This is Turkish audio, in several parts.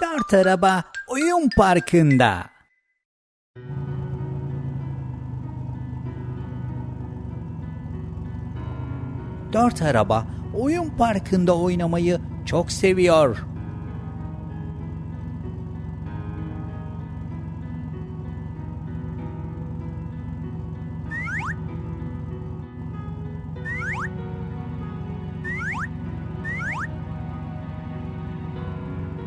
Dört araba oyun parkında. Dört araba oyun parkında oynamayı çok seviyor.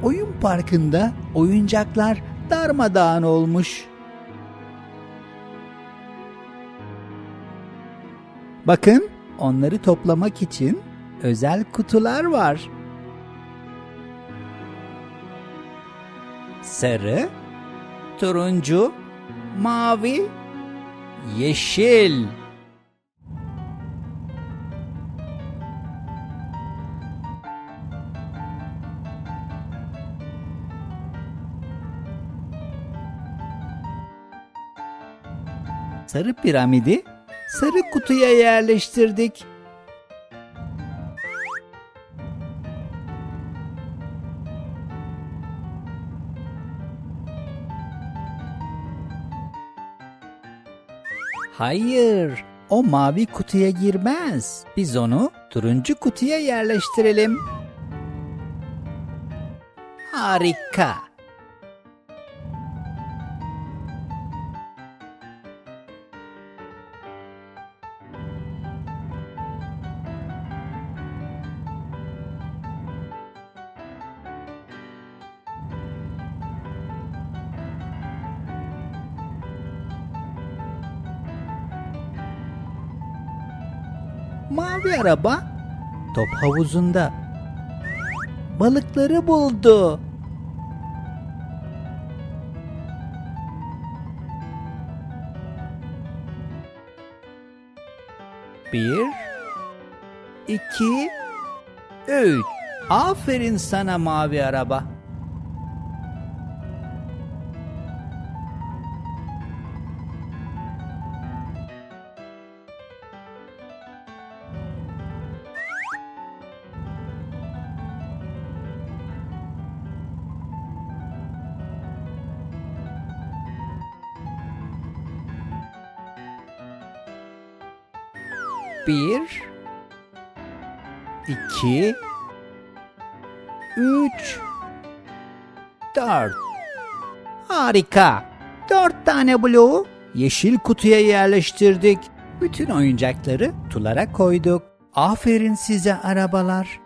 Oyun parkında oyuncaklar darmadağın olmuş. Bakın, onları toplamak için özel kutular var. Sarı, turuncu, mavi, yeşil. Sarı piramidi sarı kutuya yerleştirdik. Hayır, o mavi kutuya girmez. Biz onu turuncu kutuya yerleştirelim. Harika. Mavi araba top havuzunda balıkları buldu. Bir, iki, üç. Aferin sana mavi araba. Bir, iki, üç, dört. Harika. Dört tane bloğu yeşil kutuya yerleştirdik. Bütün oyuncakları tulara koyduk. Aferin size arabalar.